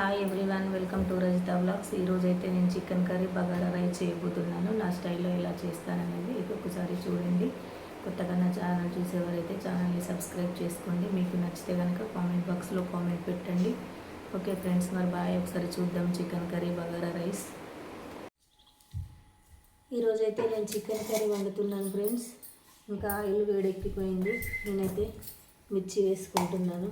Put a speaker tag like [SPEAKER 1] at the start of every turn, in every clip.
[SPEAKER 1] Hi everyone welcome to Rajitha blogs ఈరోజు అయితే నేను చికెన్ కర్రీ బగారా రైస్ చేయబోతున్నాను. నా స్టైల్లో ఎలా చేస్తాననేది ఇది ఒకసారి చూడండి. కొత్తగా నా ఛానల్ చూసేవారైతే ఛానల్ని సబ్స్క్రైబ్ చేసుకోండి. మీకు నచ్చితే కనుక కామెంట్ బాక్స్లో కామెంట్ పెట్టండి. ఓకే ఫ్రెండ్స్ మరి బాయ్. ఒకసారి చూద్దాం చికెన్ కర్రీ బగారా రైస్ ఈరోజు అయితే నేను చికెన్ కర్రీ వండుతున్నాను ఫ్రెండ్స్ ఇంకా ఆయిల్ వేడెక్కిపోయింది. నేనైతే మిర్చి వేసుకుంటున్నాను.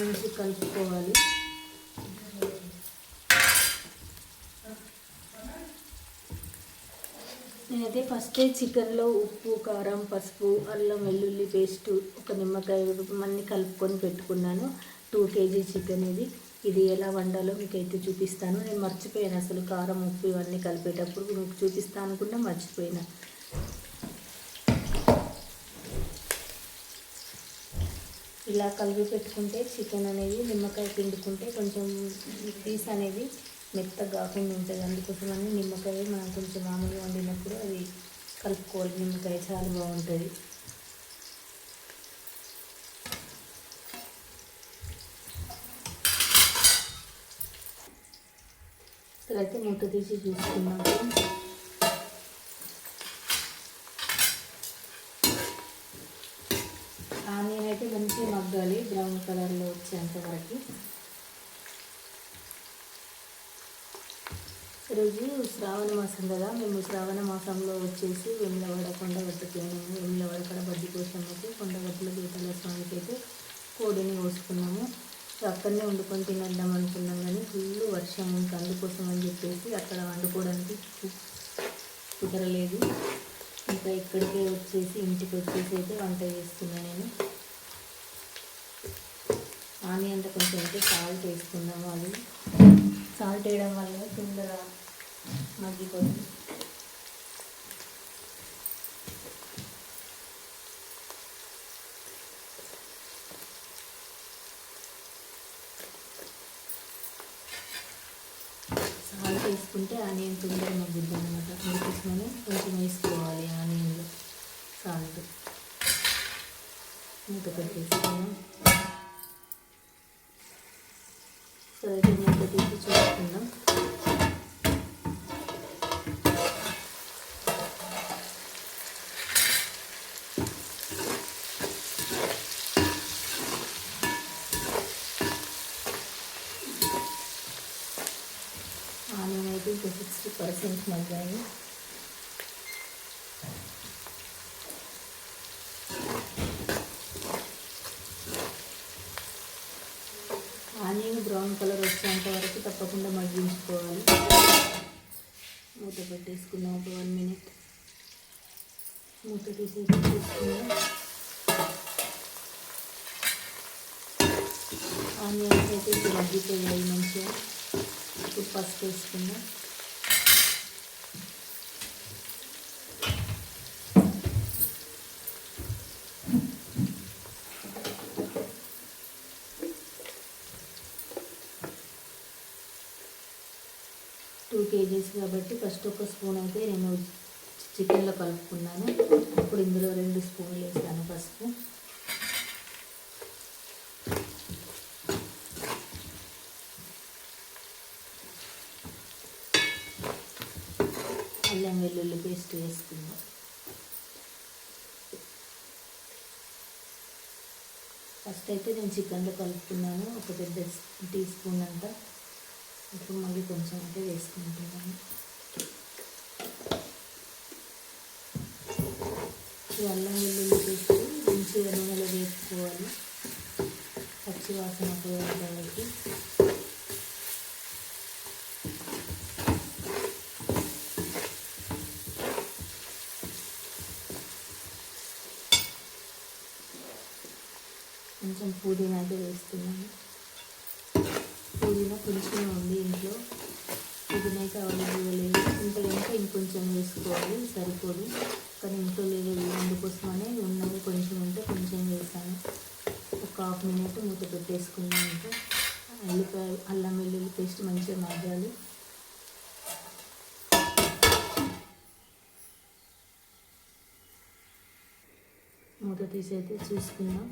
[SPEAKER 1] మంచి కలుపుకోవాలి. నేనైతే ఫస్ట్ చికెన్లో ఉప్పు కారం పసుపు అల్లం వెల్లుల్లి పేస్ట్ ఒక నిమ్మకాయ అన్నీ కలుపుకొని పెట్టుకున్నాను. టూ కేజీ చికెన్ ఇది. ఇది ఎలా వండాలో మీకు అయితే చూపిస్తాను. నేను మర్చిపోయాను అసలు కారం ఉప్పు ఇవన్నీ కలిపేటప్పుడు. మీకు చూపిస్తాను అనుకుంటే మర్చిపోయినా. ఇలా కలిపి పెట్టుకుంటే చికెన్ అనేది నిమ్మకాయ పిండుకుంటే కొంచెం పీస్ అనేది మెత్తగా కాకుండా ఉంటుంది. అందుకోసమని నిమ్మకాయ మనం కొంచెం మామూలుగా వండినప్పుడు అది కలుపుకోవాలి. నిమ్మకాయ చాలా బాగుంటుంది. ఇక్కడైతే మూత తీసి చూసుకున్నాము ఆనియన్ అయితే మంచిగా మగ్గాలి. బ్రౌన్ కలర్లో వచ్చేంత వరకు. ఈరోజు శ్రావణ మాసం కదా. మేము శ్రావణ మాసంలో వచ్చేసి వెమ్లవాడ కొండగట్టుకున్నాము వెమ్లవాడ కడ బడ్డి కోసం అయితే కొండగట్టుల గీతల స్వామికి అయితే కోడిని కోసుకున్నాము. అక్కడనే వండుకొని తినేద్దాం అనుకున్నాం కానీ ఫుల్ వర్షం ఉంది అందుకోసం అని చెప్పేసి అక్కడ వండుకోవడానికి కుదరలేదు. ఇంకా ఇక్కడికే వచ్చేసి ఇంటికి వచ్చేసి అయితే వంట చేస్తున్నాను నేను. ఆనియన్ కొంచెం అయితే సాల్ట్ వేసుకుందాం అది. సాల్ట్ వేయడం వల్ల తొందర మగ్గిపోతుంది. సాల్ట్ వేసుకుంటే ఆనియన్ తొందరగా మగ్గుద్ది అనమాట అందుకోసమని కొంచెం వేసుకోవాలి ఆనియన్లో. సాల్ట్ మూత పెట్టేసుకున్నాం సరే మూత తీసి చూసుకుందాం ఆనియన్ అయితే ఇంకా సిక్స్టీ పర్సెంట్ మగ్గాయి ఆనియన్ బ్రౌన్ కలర్ వచ్చేంత వరకు తప్పకుండా మగ్గించుకోవాలి మూత పెట్టేసుకున్నాం. ఒక వన్ మినిట్ మూత తీసేసి చూసుకున్నాం ఆనియన్స్ అయితే ఇప్పుడు మగ్గిపోయాయి మంచిగా ఇప్పుడు పసుపు వేసుకుందాం టూ కాబట్టి ఫస్ట్ ఒక స్పూన్ అయితే నేను చికెన్లో కలుపుకున్నాను. ఇప్పుడు ఇందులో రెండు స్పూన్లు వేస్తాను పసుపు. అల్లం వెల్లుల్లి పేస్ట్ వేసుకుందాం. ఫస్ట్ అయితే నేను చికెన్లో కలుపుకున్నాను. ఒక పెద్ద టీ స్పూన్ అంతా. ఇప్పుడు మళ్ళీ కొంచెం అయితే వేసుకుంటున్నాను అల్లం వెల్లుల్లి పేస్ట్ మంచిగా నూనెలో వేసుకోవాలి. పచ్చి వాసన పోయేదానికి. కొంచెం పుదీనా అయితే వేస్తున్నాను. పుదీనా కొంచెం ఉంది ఇంట్లో. పుదీనా అయితే అవైలబుల్ లేదు ఉంటే కనుక ఇంకొంచెం వేసుకోవాలి సరిపోదు. కానీ ఇంట్లో లేదు అందుకోసమనే ఉన్నది. కొంచెం ఉంటే కొంచెం వేసాను. ఒక హాఫ్ మినిట్ మూత పెట్టేసుకున్నాం అంటే ఉల్లిపాయ అల్లం వెల్లుల్లి పేస్ట్ మంచిగా మగ్గాలి. మూత తీసి అయితే చూసుకుందాం.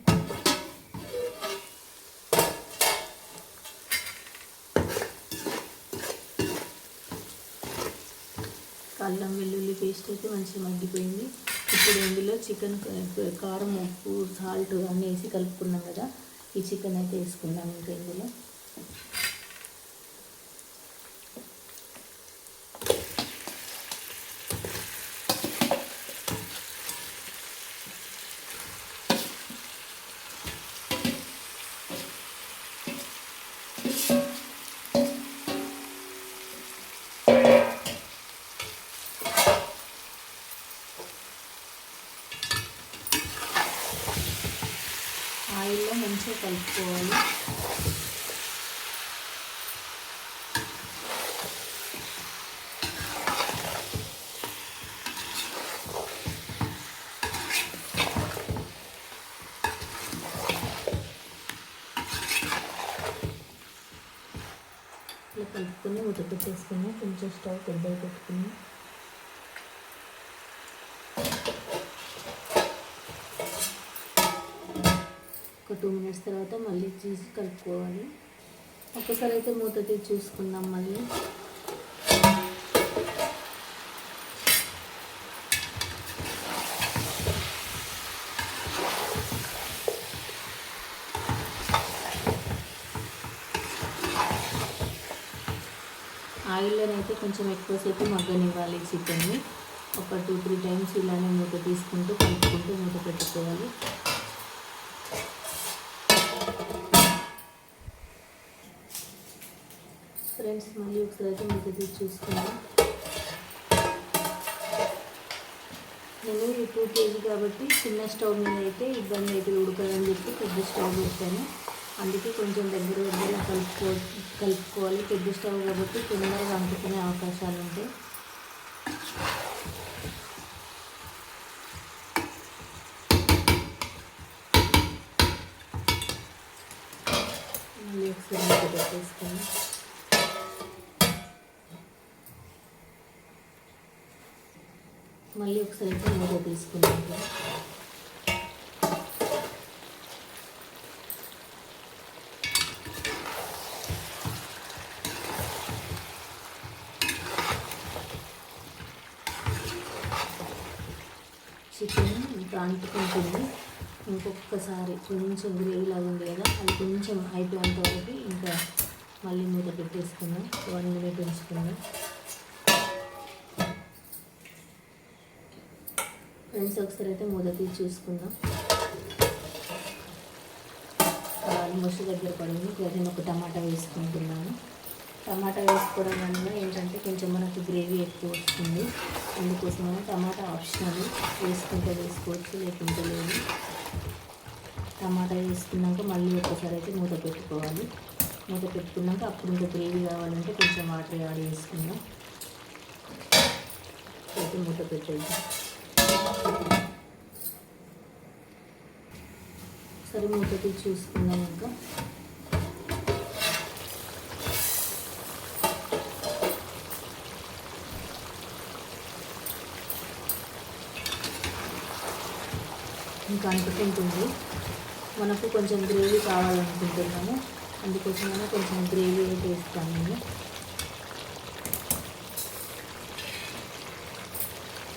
[SPEAKER 1] అల్లం వెల్లుల్లి పేస్ట్ అయితే మంచిగా మగ్గిపోయింది. ఇప్పుడు ఇందులో చికెన్ కారం ఉప్పు సాల్ట్ అన్నీ వేసి కలుపుకున్నాం కదా. ఈ చికెన్ అయితే వేసుకుందాం ఇంకా ఇందులో. ఆయిల్లో మంచిగా కలుపుకోవాలి. ఇట్లా కలుపుకొని మూత పెట్టేసుకుని కొంచెం స్టవ్ పెద్దగా పెట్టుకుని ఒక టూ మినిట్స్ తర్వాత మళ్ళీ తీసి కలుపుకోవాలి. ఒక్కసారి అయితే మూత తీసి చూసుకుందాం మళ్ళీ. ఆయిల్లోనైతే కొంచెం ఎక్కువసేపు మగ్గనివ్వాలి చికెన్ని. ఒక టూ త్రీ టైమ్స్ ఇలానే మూత తీసుకుంటూ కలుపుకుంటూ మూత పెట్టుకోవాలి. ఫ్రెండ్స్ మళ్ళీ ఒకసారి అయితే చూసుకుందాం. నేను ఈ టూ కేజీ కాబట్టి చిన్న స్టవ్ మీద అయితే ఇబ్బంది అయితే ఉడకదని చెప్పి పెద్ద స్టవ్ పెట్టాను. అందుకే కొంచెం దగ్గర దగ్గర కలుపుకో కలుపుకోవాలి. పెద్ద స్టవ్ కాబట్టి తొందరగా అంటుకునే అవకాశాలు ఉంటాయి మళ్ళీ ఒకసారి మూత పెట్టేసుకొని మళ్ళీ ఒకసారి అయితే మూత తీసుకున్నాను చికెన్ ఇంకా అంటుకుంటుంది ఇంకొకసారి కొంచెం గ్రేవీ ఉంది కదా అది కొంచెం అయిపోయేంత వరకు ఇంకా మళ్ళీ మూత పెట్టేసుకుందాం. One minute ఉంచుకుందాం. ఫ్రెండ్స్ ఒకసారి అయితే మూత తీసి చూసుకుందాం. ఆల్మోస్ట్ దగ్గర పడింది. ఇప్పుడు ఒక టమాటా వేసుకుంటున్నాను. టమాటా వేసుకోవడం వల్ల ఏంటంటే కొంచెం మనకు గ్రేవీ ఎక్కువ వస్తుంది. అందుకోసమని టమాటా ఆప్షనల్ వేసుకుంటే వేసుకోవచ్చు లేకుంటే లేదు. టమాటా వేసుకున్నాక మళ్ళీ ఒకసారి అయితే మూత పెట్టుకోవాలి. మూత పెట్టుకున్నాక అప్పుడు ఇంకా గ్రేవీ కావాలంటే కొంచెం వాటర్ యాడ్ చేసుకుందాం. అయితే మూత పెట్టేద్దాం. సరే మూత చూసుకుందాం ఇంకా. ఇంకా అనుకుంటుంది మనకు కొంచెం గ్రేవీ కావాలనుకుంటున్నాము. అందుకోసమైనా కొంచెం గ్రేవీ అయితే వేస్తాను నేను.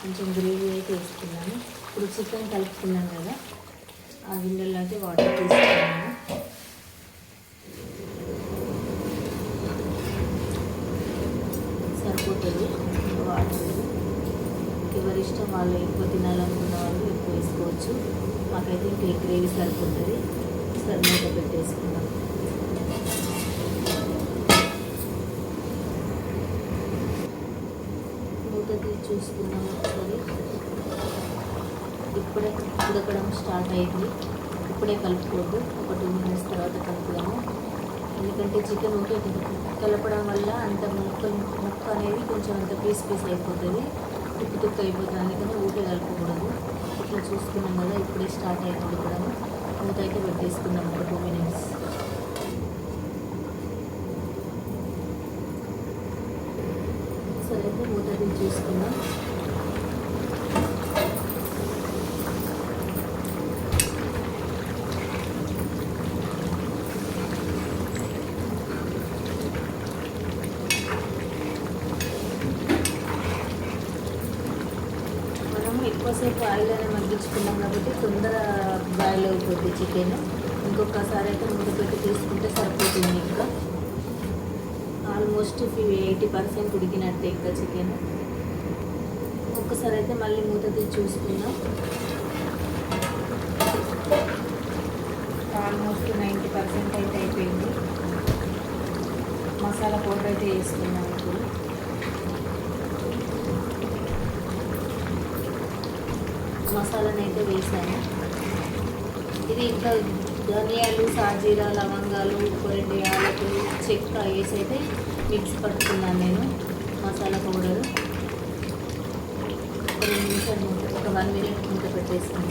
[SPEAKER 1] కొంచెం గ్రేవీ అయితే వేసుకున్నాను. ఇప్పుడు చికెన్ కలుపుకున్నాను కదా. ఆ గిన్నెలో అయితే వాటర్ తీసుకున్నాను. సరిపోతుంది వాటర్. ఎవరి ఇష్టం వాళ్ళు ఎక్కువ తినాలనుకున్న వాళ్ళు ఎక్కువ వేసుకోవచ్చు. మాకైతే ఇంకా గ్రేవీ సరిపోతుంది. సరి మూత పెట్టేసుకున్నాం మూత తీసి చూసుకున్నాం ఒకసారి. ఇప్పుడే ఉడకడం స్టార్ట్ అయింది. ఇప్పుడే కలుపుకోవద్దు. ఒక టూ మినిట్స్ తర్వాత కలుపుదాము. ఎందుకంటే చికెన్ ఒకే కలపడం వల్ల అంత ముక్క ముక్క అనేది కొంచెం అంత పీస్ పీస్ అయిపోతుంది. తుక్కు తుక్కు అయిపోతుంది. అందుకని ఊటే కలపకూడదు ఇట్లా చూసుకున్నాం కదా. ఇప్పుడే స్టార్ట్ అయింది ఉడకడం మూత అయితే పెట్టేసుకుందాం ఒక టూ మినిట్స్. సరే అయితే మూత తీసుకుందాం తీసుకున్నాం కాబట్టి తొందర బాయిల్ అయిపోద్ది చికెన్ ఇంకొకసారి అయితే ముందు పెట్టి తీసుకుంటే సరిపోతుంది ఇంకా. ఆల్మోస్ట్ ఎయిటీ పర్సెంట్ ఉడికినట్టే ఇంకా చికెన్ ఒక్కసారి అయితే మళ్ళీ మూత తీసి చూసుకుందాం. ఆల్మోస్ట్ నైంటీ పర్సెంట్ అయితే అయిపోయింది. మసాలా పౌడర్ అయితే వేసుకున్నాం ఇప్పుడు మసాలాని అయితే వేసాను. ఇది ఇంకా ధనియాలు సాజీరా లవంగాలు కొరెండి యాలకులు చెక్క వేసి అయితే మిక్స్ పట్టుకున్నాను నేను మసాలా పౌడర్. రెండు నిమిషాలు ఒక వన్ మినిట్ మూత పెట్టేస్తాను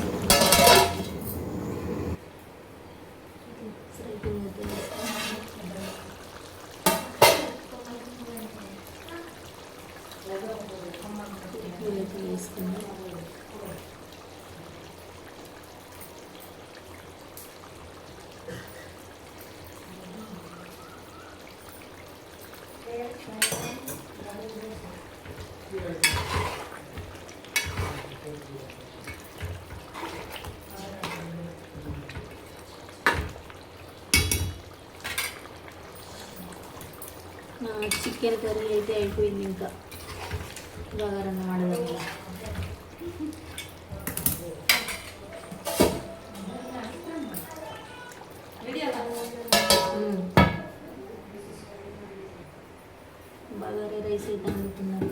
[SPEAKER 1] వేసుకున్నాను. చికెన్ కర్రీ అయితే అయిపోయింది ఇంకా. బగారన్న వాడదాం ఇలా. మ్మ్. బగారా రైస్ అయితే వండుతున్నారు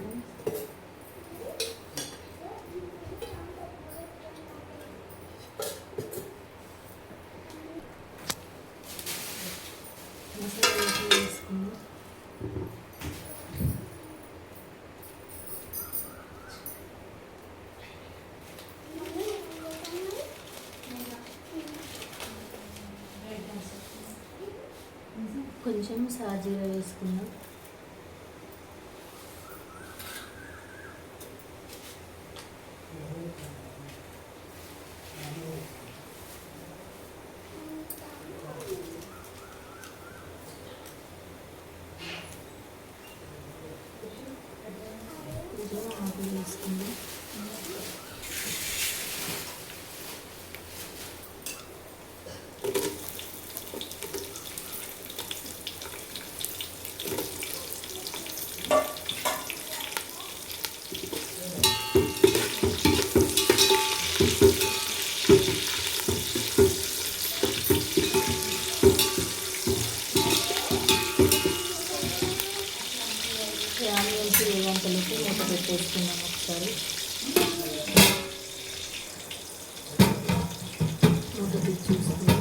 [SPEAKER 1] మసాలా వేసి వేసుకున్నాం కొంచెం సాజీర వేసుకున్నాం కొంచెం ఆకులు వేసుకున్నాం ఆనియన్స్ వేగంతలకి మూత పెట్టేసుకున్నాం ఒకసారి మూత తీసి చూసుకున్నాం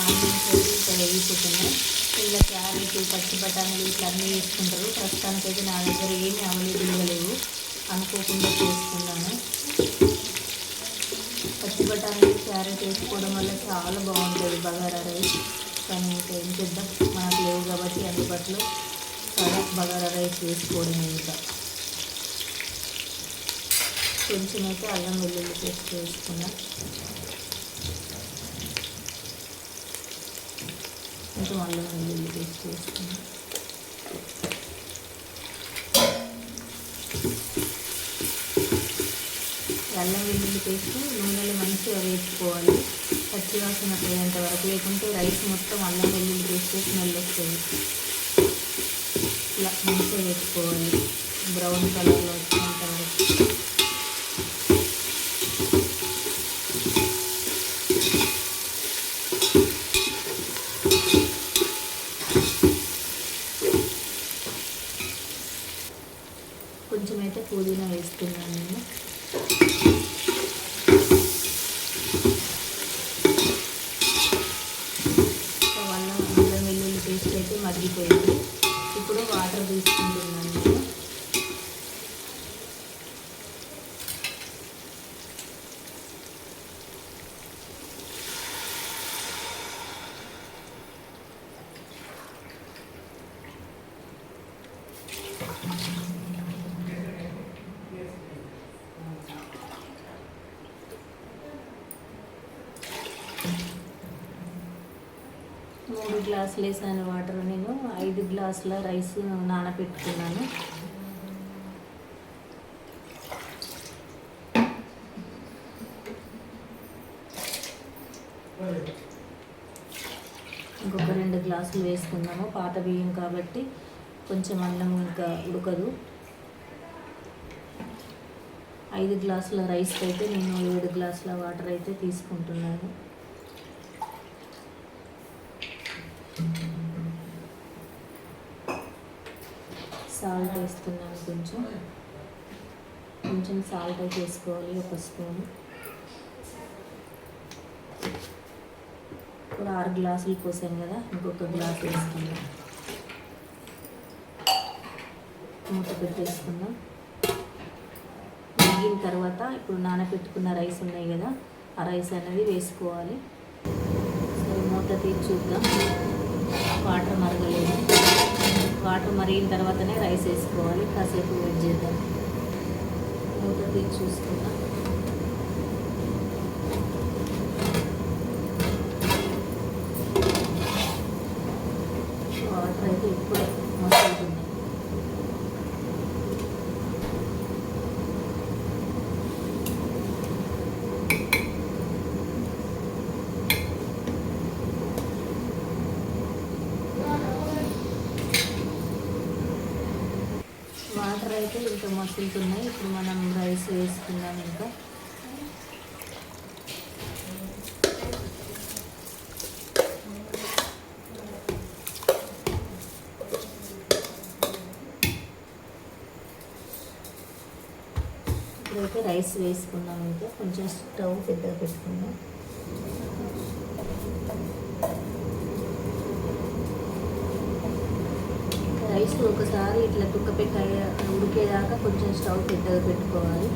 [SPEAKER 1] ఆనియన్స్ అయితే ఇక్కడ వేగిపోతున్నాయి ఇలా క్యారెట్ పచ్చి బఠానీలు ఇట్లా అన్నీ వేసుకుంటారు ప్రస్తుతానికైతే నా దగ్గర ఏమీ అవైలబుల్గా లేవు అనుకోకుండా చేసుకున్నాను పచ్చి బఠానీలు క్యారెట్ వేసుకోవడం వల్ల చాలా బాగుంటుంది బగారా రైస్ కానీ ఇంకా ఏం చేద్దాం? మనకు లేవు కాబట్టి అందుబాటులో చాలా బగారా రైస్ వేసుకోవడం ఇంకా. కొంచెం అయితే అల్లం వెల్లుల్లి పేస్ట్ వేసుకున్నా. కొంచెం అల్లం వెల్లుల్లి పేస్ట్ వేసుకున్నా. అల్లం వెల్లుల్లి పేస్ట్ నూనెలో మంచిగా వేసుకోవాలి. పచ్చి వాసన పోయేంత వరకు లేకుంటే రైస్ మొత్తం అల్లం వెల్లుల్లి పేస్ట్ స్మెల్ వస్తుంది. ఇలా మంచిగా వేసుకోవాలి. బ్రౌన్ కలర్లో వచ్చేంత వరకు కొంచెం అయితే పుదీనా వేస్తున్నాను నేను వల్ల అల్లం వెల్లుల్లి పేస్ట్ అయితే మగ్గిపోయింది ఇప్పుడు వాటర్ తీసుకుంటున్నాను నేను మూడు గ్లాసులు వేసాను వాటర్ నేను. ఐదు గ్లాసుల రైస్ నానబెట్టుకున్నాను ఇంకొక రెండు గ్లాసులు వేసుకుందాము. పాత బియ్యం కాబట్టి కొంచెం అన్నం ఇంకా ఉడకదు. ఐదు గ్లాసుల రైస్ అయితే నేను ఏడు గ్లాసుల వాటర్ అయితే తీసుకుంటున్నాను. సాల్ట్ వేస్తున్నాను కొంచెం. కొంచెం సాల్ట్ అయితే వేసుకోవాలి ఒక స్పూన్. ఇప్పుడు ఆరు గ్లాసులు పోసాం కదా ఇంకొక గ్లాస్ వేసుకుందాం. మూత పెట్టేసుకుందాం. మగ్గిన తర్వాత ఇప్పుడు నానబెట్టుకున్న రైస్ ఉన్నాయి కదా ఆ రైస్ అనేది వేసుకోవాలి. సరే మూత తీసి చూద్దాం. వాటర్ మరగలేదు. వాటర్ మరిగిన తర్వాతనే రైస్ వేసుకోవాలి. కాసేపు వెయిట్ చేద్దాం. మూత తీసి చూసుకుందాం వాటర్ అయితే ఇప్పుడే మసులుతుంది వాటర్ అయితే ఇంకా మసులుతున్నాయి ఇప్పుడు మనం రైస్ వేసుకున్నాం ఇంకా. ఇప్పుడైతే రైస్ వేసుకున్నాం ఇంకా. కొంచెం స్టవ్ పెద్దగా పెట్టుకున్నాం రైస్ ఒకసారి ఇట్లా తుక్క ఉడికేదాకా కొంచెం స్టవ్ పెద్దగా పెట్టుకోవాలి.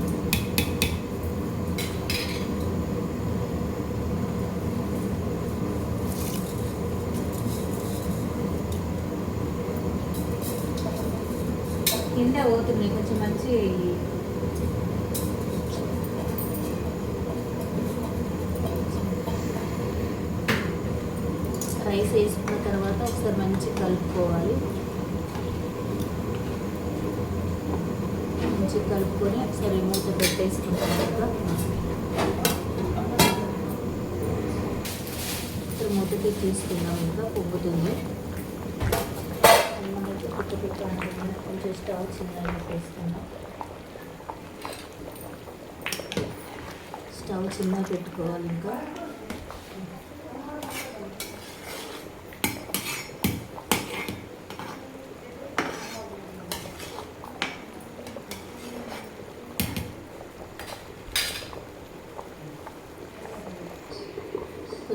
[SPEAKER 1] కింద పోతున్నాయి కొంచెం మంచి రైస్ వేసుకున్న తర్వాత ఒకసారి మంచిగా కలుపుకోవాలి. మంచిగా కలుపుకొని ఒకసారి మూత పెట్టేసుకుంటాం ఇంకా ఇప్పుడు మూత తీసి ఇంకా పొంగుతుంది. అన్నం పెట్టాము పెట్ట కొంచెం స్టవ్ చిన్న పెట్టేసుకుందాం స్టవ్ చిన్నగా పెట్టుకోవాలి ఇంకా.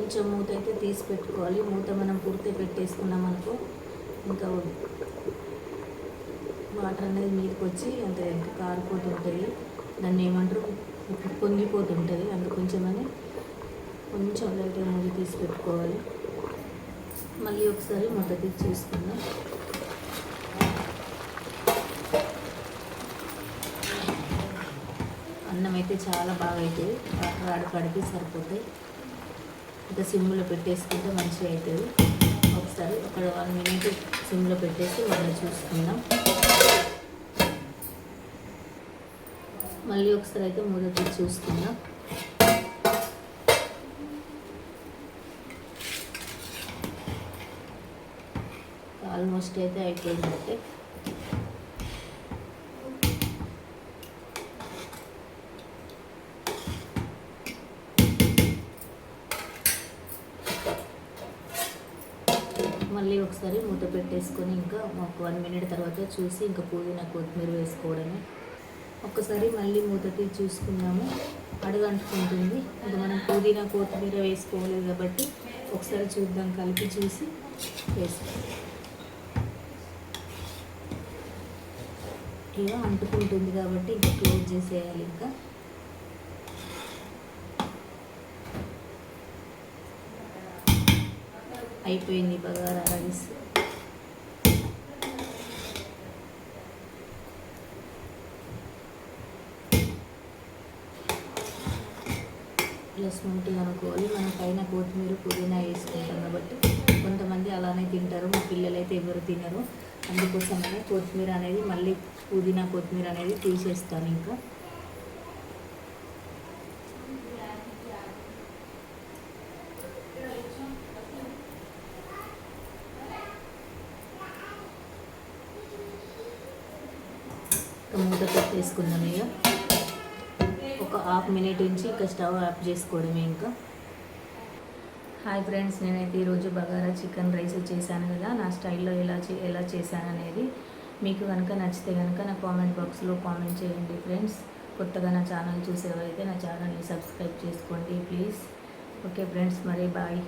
[SPEAKER 1] కొంచెం మూత అయితే తీసి పెట్టుకోవాలి. మూత మనం పూర్తి పెట్టేసుకున్నాం అనుకో ఇంకా వాటర్ అనేది మీదకి వచ్చి అంటే కారిపోతుంటుంది. దాన్ని ఏమంటారు? పొంగిపోతుంటుంది. అందుకు కొంచెమని కొంచెం లైట్గా మూత తీసి పెట్టుకోవాలి. మళ్ళీ ఒకసారి మూత తీసి చూసుకుందాం. అన్నం అయితే చాలా బాగా అవుతుంది వాటర్ ఆడకాడికి సరిపోతాయి. ఇంకా సిమ్లో పెట్టేసుకుంటే మంచిగా అవుతుంది ఒకసారి ఒక వన్ మినిట్ సిమ్లో పెట్టేసి మళ్ళీ చూసుకుందాం. మళ్ళీ ఒకసారి అయితే మూత చూసుకుందాం. ఆల్మోస్ట్ అయితే అయిపోయిందంటే ఒకసారి మూత పెట్టేసుకొని ఇంకా ఒక వన్ మినిట్ తర్వాత చూసి ఇంకా పుదీనా కొత్తిమీర వేసుకోవడమే. ఒక్కసారి మళ్ళీ మూత తీసి చూసుకున్నాము అడుగంటుకుంటుంది. ఇంకా మనం పుదీనా కొత్తిమీర వేసుకోలేదు కాబట్టి ఒకసారి చూద్దాం కలిపి చూసి వేసుకోవాలి. ఇలా అంటుకుంటుంది కాబట్టి ఇంకా క్లోజ్ చేసేయాలి ఇంకా. అయిపోయింది బగారా రైస్. ఇలా స్మూత్గా అనుకోవాలి. మనం పైన కొత్తిమీర పుదీనా వేసుకుంటాం కాబట్టి కొంతమంది అలానే తింటారు. మా పిల్లలు అయితే ఎవరు తినరు. అందుకోసమనే కొత్తిమీర అనేది మళ్ళీ పుదీనా కొత్తిమీర అనేది తీసేస్తాను ఇంకా ఇంకా. వేసుకుందాం ఇక. ఒక హాఫ్ మినిట్ నుంచి ఇంకా స్టవ్ ఆఫ్ చేసుకోవడమే ఇంకా. హాయ్ ఫ్రెండ్స్ నేనైతే ఈరోజు బగారా చికెన్ రైస్ చేశాను కదా నా స్టైల్లో ఎలా చే ఎలా చేశాను అనేది మీకు కనుక నచ్చితే కనుక నా కామెంట్ బాక్స్లో కామెంట్ చేయండి ఫ్రెండ్స్. కొత్తగా నా ఛానల్ చూసేవారైతే నా ఛానల్ని సబ్స్క్రైబ్ చేసుకోండి ప్లీజ్. ఓకే ఫ్రెండ్స్ మరి బాయ్.